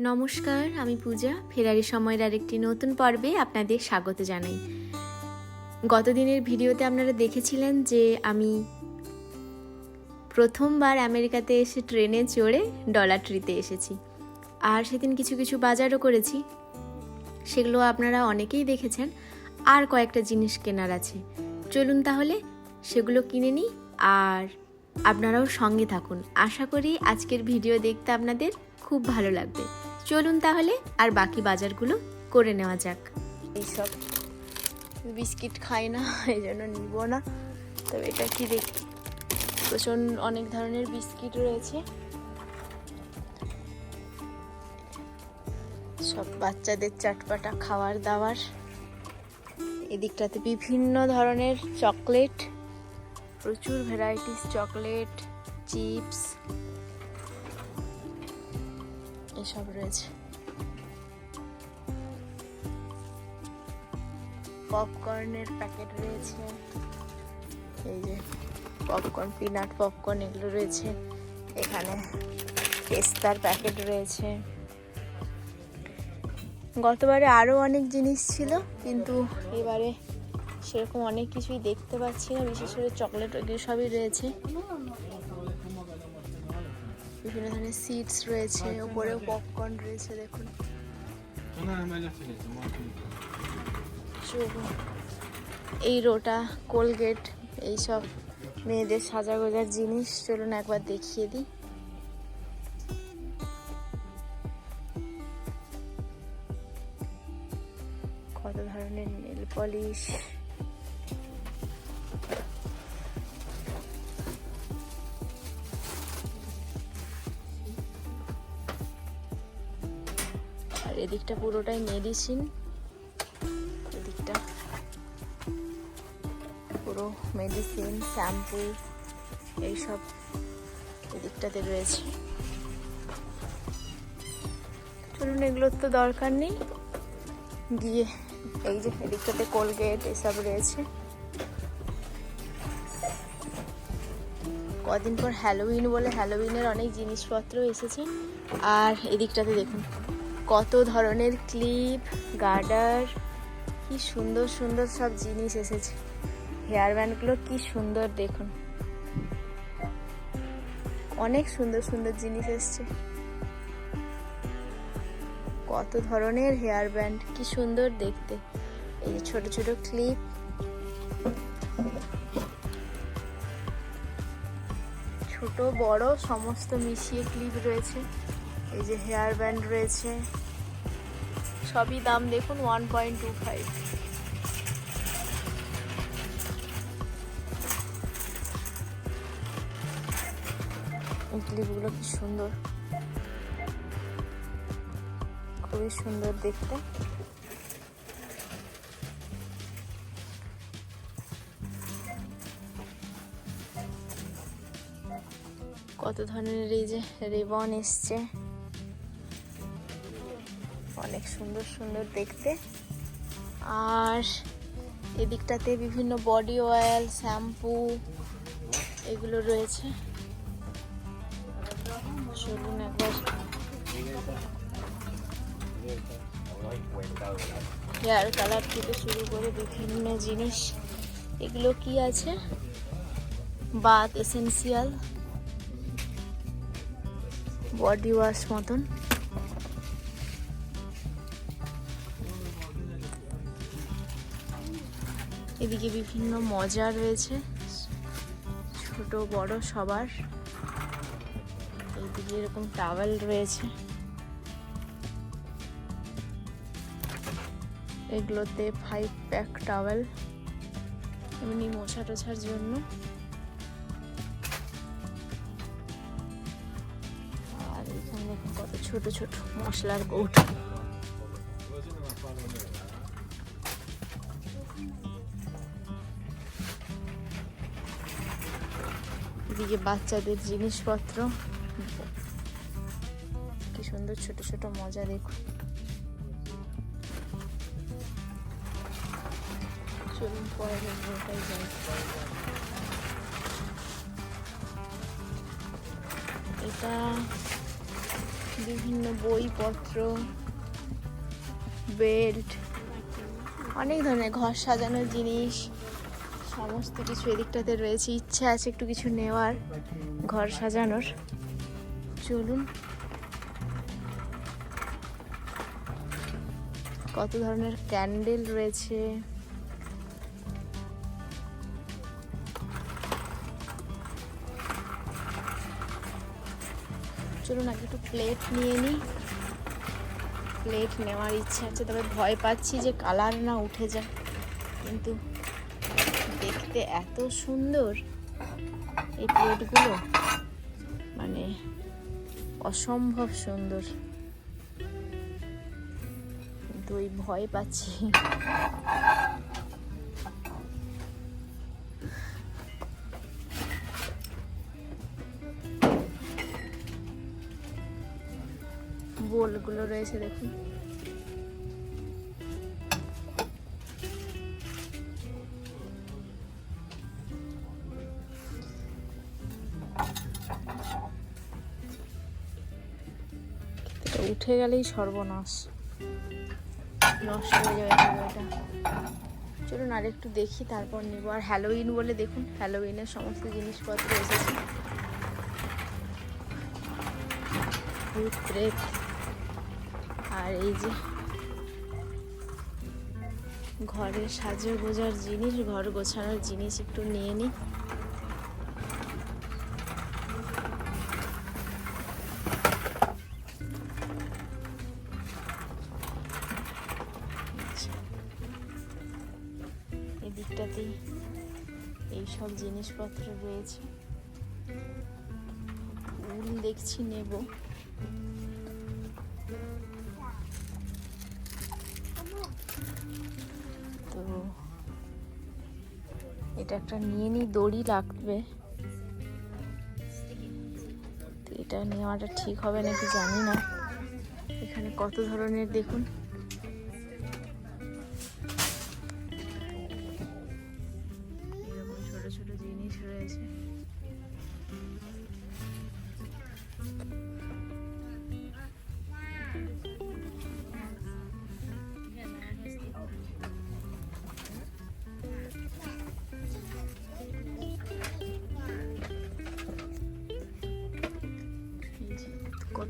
নমস্কার, আমি পূজা। ফেরারি সময়ের আরেকটি নতুন পর্বে আপনাদের স্বাগত জানাই। গত দিনের ভিডিওতে আপনারা দেখেছিলেন যে আমি প্রথমবার আমেরিকাতে এসে ট্রেনে চড়ে ডলার ট্রিতে এসেছি। আর সেদিন কিছু কিছু বাজারও করেছি। সেগুলো আপনারা অনেকেই দেখেছেন। আর কয়েকটা জিনিস কেনার আছে। চলুন তাহলে সেগুলো কিনে নিই। আর আপনারাও সঙ্গে থাকুন। আশা করি আজকের ভিডিও দেখতে আপনাদের খুব ভালো লাগবে। চলুন তাহলে আর বাকি বাজারগুলো করে নেওয়া যাক। এইসব বিস্কিট খাই না, এই জন্য নিব না। তবে এটা কি দেখি? প্রচণ্ড অনেক ধরনের বিস্কিট রয়েছে। সব বাচ্চাদের চাটপাটা, খাওয়ার দাওয়ার। এদিকটাতে বিভিন্ন ধরনের চকলেট, প্রচুর ভ্যারাইটিস চকলেট, চিপস। এসব রয়েছে। পপকর্নের প্যাকেট রয়েছে। এই যে পপকর্ন, পিনাট পপকর্ন এগুলো রয়েছে। এখানে পেস্তার প্যাকেট রয়েছে। গতবারে আরও অনেক জিনিস ছিল, কিন্তু এবারে সেরকম অনেক কিছুই দেখতে পাচ্ছি না, বিশেষ করে চকলেট ওইগুলো সবই রয়েছে। বিভিন্ন ধরনের সিডস রয়েছে ওপরেও পপকর্ন রয়েছে দেখুন। এই রোটা কোলগেট এইসব মেয়েদের সাজা গোজার জিনিস। চলুন একবার দেখিয়ে দিই। কত ধরনের নেল পলিশ এদিকটা পুরোটাই মেডিসিন এদিকটা পুরো মেডিসিন শ্যাম্পু এইসব এদিকটাতে রয়েছে। চলুন, এগুলোর তো দরকার নেই। গিয়ে এই যে এদিকটাতে কোলগেট এসব রয়েছে। কদিন পর হ্যালোউইন বলে হ্যালোউইনের অনেক জিনিসপত্র এসেছে। আর এদিকটাতে দেখুন কত ধরনের ক্লিপ, গার্ডার, কি সুন্দর সুন্দর সব জিনিস এসেছে। হেয়ার ব্যান্ডগুলো কি সুন্দর, দেখুন। অনেক সুন্দর সুন্দর জিনিস এসছে। কত ধরনের হেয়ার ব্যান্ড, কি সুন্দর দেখতে। এই যে ছোট ছোট ক্লিপ। ছোট, বড়, সমস্ত মিশিয়ে ক্লিপ রয়েছে। এই যে হেয়ার ব্যান্ড রয়েছে। সবই দাম দেখুন ওয়ান পয়েন্ট টু ফাইভ ক্লিপগুলো কি সুন্দর। খুবই সুন্দর দেখতে। কত ধরনের এই যে রিবন এসছে। অনেক সুন্দর সুন্দর দেখতে। আর এদিকটাতে বিভিন্ন বডি অয়েল শ্যাম্পু এগুলো রয়েছে। চলুন একবার। হেয়ার কালার থেকে শুরু করে বিভিন্ন জিনিস। এগুলো কি আছে? বাথ এসেন্সিয়াল বডি ওয়াশ মতন। এদিকে বিভিন্ন মজা রয়েছে। ছোট, বড় সবার। এইদিকে এরকম টাওয়েল রয়েছে। এগুলোতে ফাইভ প্যাক টাওয়েল। এমনি মোছা টোছার জন্য। আর এখানে কত ছোট ছোট মশলার কৌটো। এদিকে বাচ্চাদের জিনিসপত্র। কি সুন্দর ছোট ছোট মজা দেখুন। চলুন পরে ওটাই যাই। এটা বিভিন্ন বইপত্র, বেল্ট, অনেক ধরনের ঘর সাজানোর জিনিস। সমস্ত কিছু এদিকটাতে রয়েছে, ইচ্ছা আছে একটু কিছু নেওয়ার, ঘর সাজানোর। চলুন। কত ধরনের ক্যান্ডেল রয়েছে। চলুন, আগে একটু প্লেট নিয়ে নিই। প্লেট নেওয়ার ইচ্ছা আছে, তবে ভয় পাচ্ছি যে কালার না উঠে যায় কিন্তু দেখতে এত সুন্দর এই প্লেটগুলো। মানে অসম্ভব সুন্দর। কিন্তু ওই ভয় পাচ্ছি। বোলগুলো রয়েছে দেখুন। উঠে গেলেই সর্বনাশ। নষ্ট হয়ে যাবে চলুন আর একটু দেখি, তারপর নেব। আর হ্যালোইন বলে দেখুন হ্যালোইনের সমস্ত জিনিসপত্র এসেছে। প্রেত আর এই যে ঘরে সাজে গোজার জিনিস, ঘর গোছানোর জিনিস একটু নিয়ে নিই। এইসব জিনিসপত্র রয়েছে। উল দেখছি নেব। তো এটা একটা নিয়ে নিই, দড়ি লাগবে। এটা নেওয়াটা ঠিক হবে নাকি জানি না। এখানে কত ধরনের দেখুন।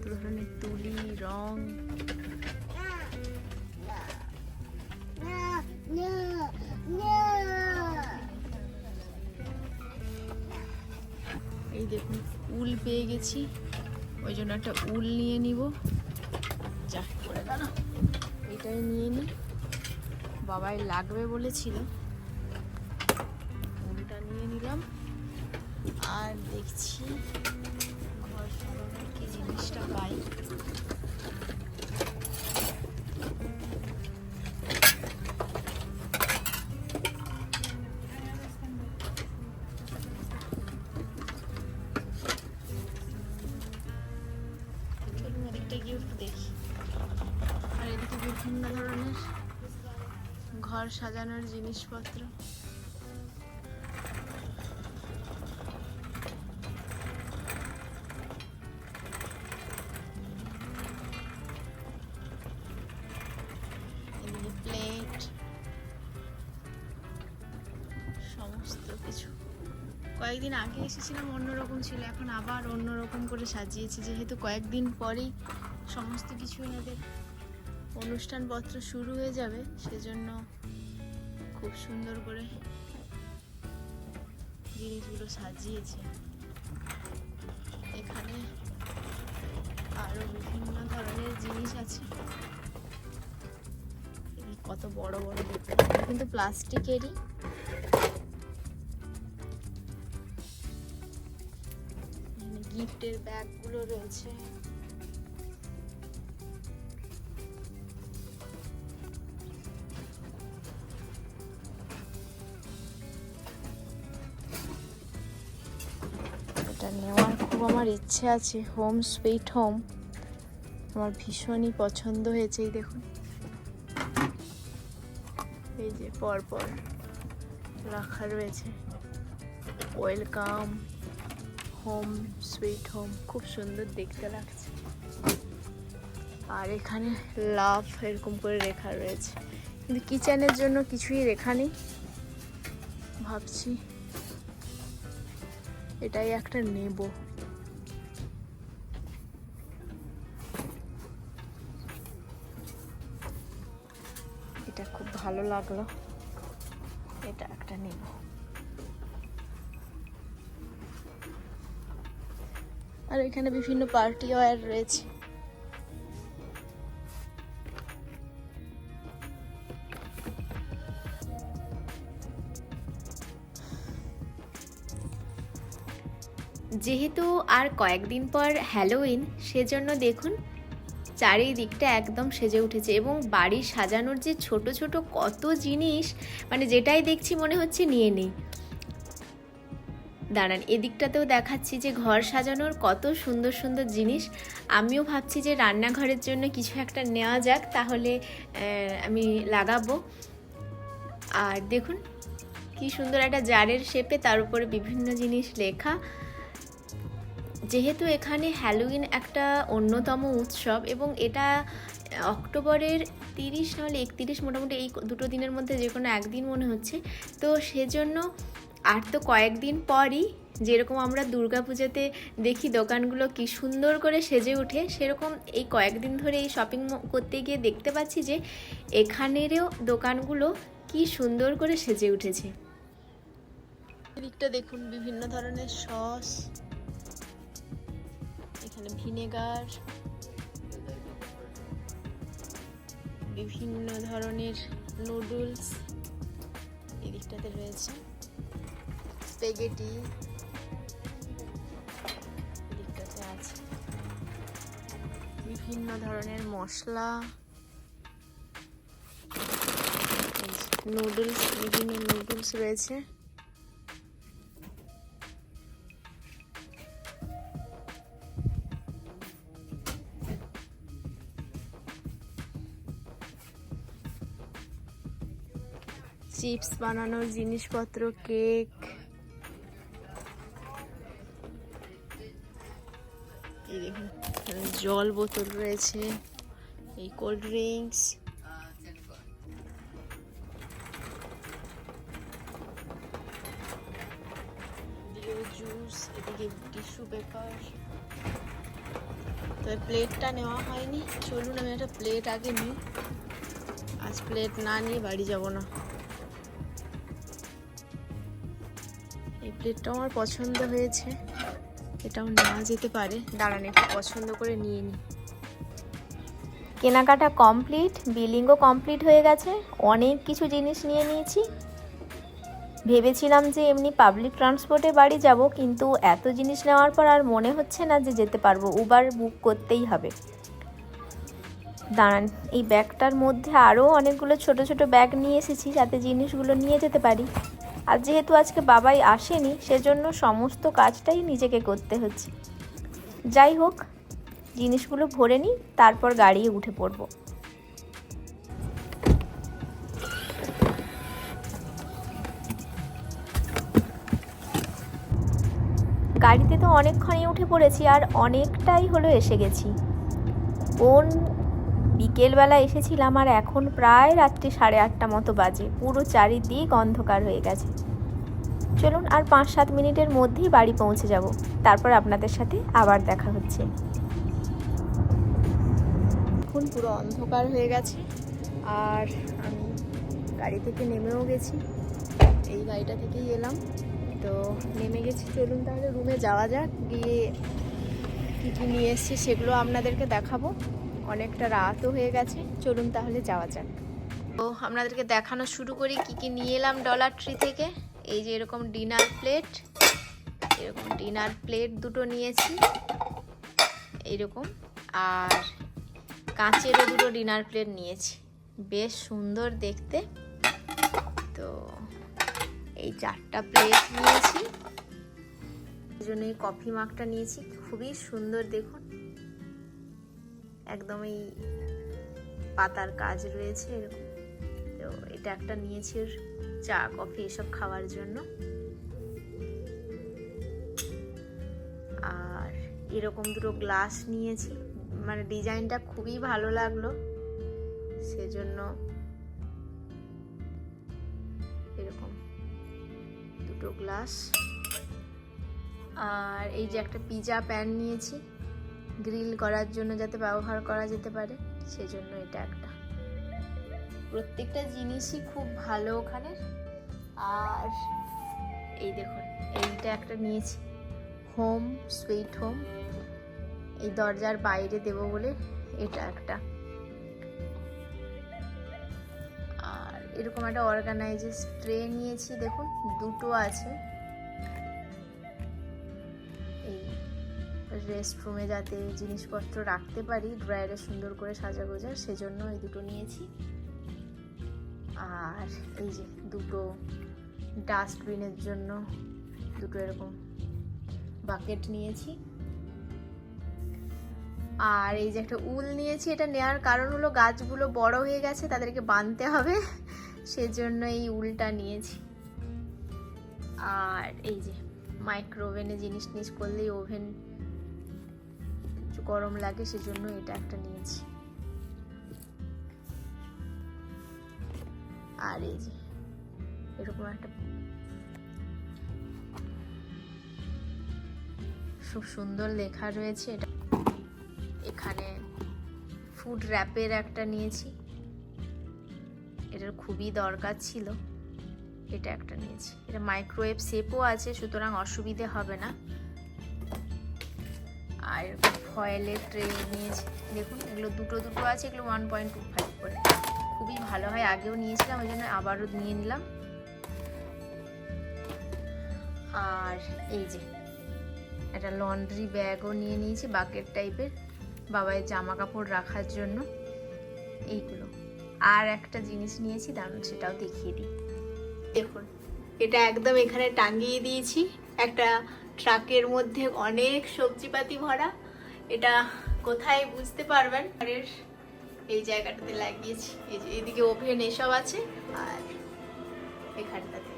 ধরনের তুলি, রং। এই দেখুন, উল পেয়ে গেছি। ওই জন্য একটা উল নিয়ে নিব। যা, করে দাঁড়া এটাই নিয়ে নিই বাবাই লাগবে বলেছিল। উলটা নিয়ে নিলাম। আর দেখছি জিনিসটা এদিকে বিভিন্ন ধরনের ঘর সাজানোর জিনিসপত্র। ছিল, এখন আবার অন্যরকম করে সাজিয়েছি, যেহেতু কয়েকদিন পরেই সমস্ত কিছু এনাদের অনুষ্ঠানপত্র শুরু হয়ে যাবে, সেজন্য খুব সুন্দর করে জিনিসগুলো সাজিয়েছে। এখানে আরও বিভিন্ন ধরনের জিনিস আছে। কত বড় বড় কিন্তু প্লাস্টিকেরই গিফটের ব্যাগগুলো রয়েছে। এটা নেওয়ার খুব আমার ইচ্ছে আছে, হোম সুইট হোম। আমার ভীষণই পছন্দ হয়েছে, এই দেখুন। এই যে পরপর রাখা রয়েছে। ওয়েলকাম। হোম সুইট হোম খুব সুন্দর দেখতে লাগছে। আর এখানে লাভ এরকম করে রেখা রয়েছে। কিন্তু কিচেনের জন্য কিছুই রেখা নেই। ভাবছি এটাই একটা নেব। এটা খুব ভালো লাগল। এটা একটা নেব। আর এখানে বিভিন্ন পার্টি ওয়্যার রয়েছে। যেহেতু আর কয়েকদিন পর হ্যালোউইন সেজন্য দেখুন, চারিদিকটা একদম সেজে উঠেছে এবং বাড়ি সাজানোর যে ছোট ছোট কত জিনিস মানে যেটাই দেখছি মনে হচ্ছে নিয়ে নেই। দাঁড়ান, এদিকটাতেও দেখাচ্ছি যে ঘর সাজানোর কত সুন্দর সুন্দর জিনিস। আমিও ভাবছি যে রান্নাঘরের জন্য কিছু একটা নেওয়া যাক, তাহলে আমি লাগাবো। আর দেখুন, কি সুন্দর একটা জারের শেপে তার উপরে বিভিন্ন জিনিস লেখা। যেহেতু এখানে হ্যালোউইন একটা অন্যতম উৎসব এবং এটা অক্টোবরের তিরিশ নাহলে একতিরিশ মোটামুটি এই দুটো দিনের মধ্যে যে কোনো একদিন মনে হচ্ছে। তো সেজন্য আর তো কয়েকদিন পরই যেরকম আমরা দুর্গাপূজাতে দেখি দোকানগুলো কি সুন্দর করে সেজে ওঠে সেরকম এই কয়েকদিন ধরে এই শপিং করতে গিয়ে দেখতে পাচ্ছি যে এখানেরও দোকানগুলো কি সুন্দর করে সেজে উঠেছে। এদিকটা দেখুন বিভিন্ন ধরনের সস, এখানে ভিনেগার, বিভিন্ন ধরনের নুডলস এদিকটাতে রয়েছে। স্পেগেটি। আছে। বিভিন্ন ধরনের মশলা। নুডলস বিভিন্ন নুডলস রয়েছে। চিপস বানানোর জিনিসপত্র কেক। জল বোতল রয়েছে, এই কোল্ড ড্রিঙ্কস। জুস এদিকে টিস্যু পেপার তবে প্লেটটা নেওয়া হয়নি। চলুন, আমি একটা প্লেট আগে নিই। আজ প্লেট না নিয়ে বাড়ি যাব না। এই প্লেটটাও আমার পছন্দ হয়েছে। এটাও নেওয়া যেতে পারে। দাঁড়ান, একটু পছন্দ করে নিয়ে নিই কেনাকাটা কমপ্লিট, বিলিংও কমপ্লিট হয়ে গেছে, অনেক কিছু জিনিস নিয়ে নিয়েছি। ভেবেছিলাম যে এমনি পাবলিক ট্রান্সপোর্টে বাড়ি যাব, কিন্তু এত জিনিস নেওয়ার পর আর মনে হচ্ছে না যে যেতে পারব উবার বুক করতেই হবে। দাঁড়ান, এই ব্যাগটার মধ্যে আরও অনেকগুলো ছোট ছোট ব্যাগ নিয়ে এসেছি, যাতে জিনিসগুলো নিয়ে যেতে পারি। আর যেহেতু আজকে বাবাই আসেনি, সেজন্য সমস্ত কাজটাই নিজেকে করতে হচ্ছে। যাই হোক, জিনিসগুলো ভরে নিই, তারপর গাড়িয়ে উঠে পড়ব। গাড়িতে তো অনেকক্ষণই উঠে পড়েছি, আর অনেকটাই হলো এসে গেছি। কোন বিকেলবেলা এসেছিলাম আর এখন প্রায় রাত্রি সাড়ে আটটা মতো বাজে। পুরো চারিদিক অন্ধকার হয়ে গেছে। চলুন আর পাঁচ সাত মিনিটের মধ্যেই বাড়ি পৌঁছে যাব। তারপর আপনাদের সাথে আবার দেখা হচ্ছে। এখন পুরো অন্ধকার হয়ে গেছে আর আমি গাড়ি থেকে নেমেও গেছি। এই গাড়িটা থেকেই এলাম। তো নেমে গেছি। চলুন তাহলে রুমে যাওয়া যাক। গিয়ে কী কী নিয়ে এসছি সেগুলো আপনাদেরকে দেখাবো। অনেকটা রাতও হয়ে গেছে। চলুন তাহলে যাওয়া যাক। তো আপনাদেরকে দেখানো শুরু করি, কি কি নিয়ে এলাম ডলার ট্রি থেকে। এই যে এরকম ডিনার প্লেট এরকম ডিনার প্লেট দুটো নিয়েছি। এইরকম। আর কাঁচেরও দুটো ডিনার প্লেট নিয়েছি। বেশ সুন্দর দেখতে। তো এই চারটা প্লেট নিয়েছি। জন্য এই কফি মাগটা নিয়েছি। খুবই সুন্দর দেখুন। একদম এই পাতার কাজ রয়েছে এরকম। তো এটা একটা নিয়েছি চা, কফি এসব খাওয়ার জন্য। আর এরকম দুটো গ্লাস নিয়েছি। মানে ডিজাইনটা খুবই ভালো লাগল। সেজন্য এরকম দুটো গ্লাস। আর এই যে একটা পিজা প্যান নিয়েছি। গ্রিল করার জন্য যাতে ব্যবহার করা যেতে পারে, সেজন্য এটা একটা। প্রত্যেকটা জিনিসই খুব ভালো ওখানে আর এই দেখুন, এইটা একটা নিয়েছি। Home, sweet home. এই দরজার বাইরে দেব বলে এটা একটা। আর এরকম একটা অর্গানাইজার ট্রে নিয়েছি, দেখুন, দুটো আছে। রেস্ট রুমে যাতে জিনিসপত্র রাখতে পারি ড্রয়ারে সুন্দর করে সাজা গোজা সেজন্য এই দুটো নিয়েছি। আর এই যে দুটো ডাস্টবিনের জন্য দুটো এরকম বাকেট নিয়েছি। আর এই যে একটা উল নিয়েছি, এটা নেওয়ার কারণ হলো গাছগুলো বড় হয়ে গেছে, তাদেরকে বাঁধতে হবে, সেজন্য এই উলটা নিয়েছি। আর এই যে মাইক্রোওভেনে জিনিস টিনিস করলেই ওভেন গরম লাগে, সেজন্য এটা একটা নিয়েছি। আর এই যে, এরকম একটা খুব সুন্দর লেখা রয়েছে, এটা এখানে ফুড র্যাপের একটা নিয়েছি। এটার খুবই দরকার ছিল, এটা একটা নিয়েছি। এটা মাইক্রোওয়েভ সেপও আছে, সুতরাং অসুবিধে হবে না। আর ফয়েলের ট্রে নিয়েছি। দেখুন, এগুলো দুটো দুটো আছে, এগুলো ওয়ান পয়েন্ট টু ফাইভ করে। খুবই ভালো হয়, আগেও নিয়েছিলাম, ওই জন্য আবারও নিয়ে নিলাম। আর এই যে, একটা লন্ড্রি ব্যাগও নিয়ে নিয়েছি বাকেট টাইপের বাবাইয়ের জামা কাপড় রাখার জন্য। এইগুলো। আর একটা জিনিস নিয়েছি, দারুণ, সেটাও দেখিয়ে দিই। দেখুন, এটা একদম এখানে টাঙ্গিয়ে দিয়েছি, একটা ট্রাকের মধ্যে অনেক সবজিপাতি ভরা। এটা কোথায় বুঝতে পারবেন? এই জায়গাটাতে লাগিয়েছি। এই যে এদিকে ওভেন এসব আছে, আর এখানটাতে।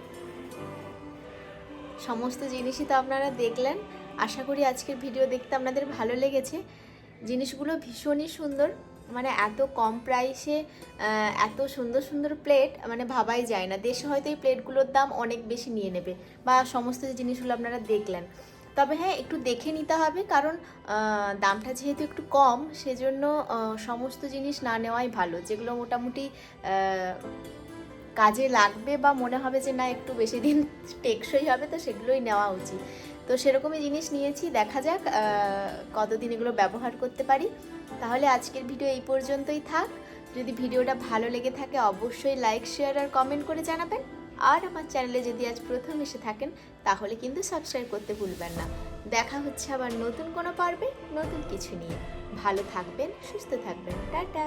সমস্ত জিনিসই তো আপনারা দেখলেন। আশা করি আজকের ভিডিও দেখতে আপনাদের ভালো লেগেছে। জিনিসগুলো ভীষণই সুন্দর। মানে এত কম প্রাইসে এত সুন্দর সুন্দর প্লেট মানে ভাবাই যায় না। দেশে হয়তো এই প্লেটগুলোর দাম অনেক বেশি নিয়ে নেবে বা সমস্ত যে জিনিসগুলো আপনারা দেখলেন। তবে হ্যাঁ একটু দেখে নিতে হবে কারণ দামটা যেহেতু একটু কম, সেজন্য সমস্ত জিনিস না নেওয়াই ভালো। যেগুলো মোটামুটি কাজে লাগবে বা মনে হবে যে না, একটু বেশি দিন টেকসই হবে, তো সেগুলোই নেওয়া উচিত। তো সেরকমই জিনিস নিয়েছি। দেখা যাক কতদিন এগুলো ব্যবহার করতে পারি। তাহলে আজকের ভিডিও এই পর্যন্তই থাক। যদি ভিডিওটা ভালো লেগে থাকে, অবশ্যই লাইক শেয়ার আর কমেন্ট করে জানাবেন। আর আমার চ্যানেলে যদি আজ প্রথম এসে থাকেন, তাহলে কিন্তু সাবস্ক্রাইব করতে ভুলবেন না। দেখা হচ্ছে আবার নতুন কোনো পারবে, নতুন কিছু নিয়ে। ভালো থাকবেন, সুস্থ থাকবেন। টাটা!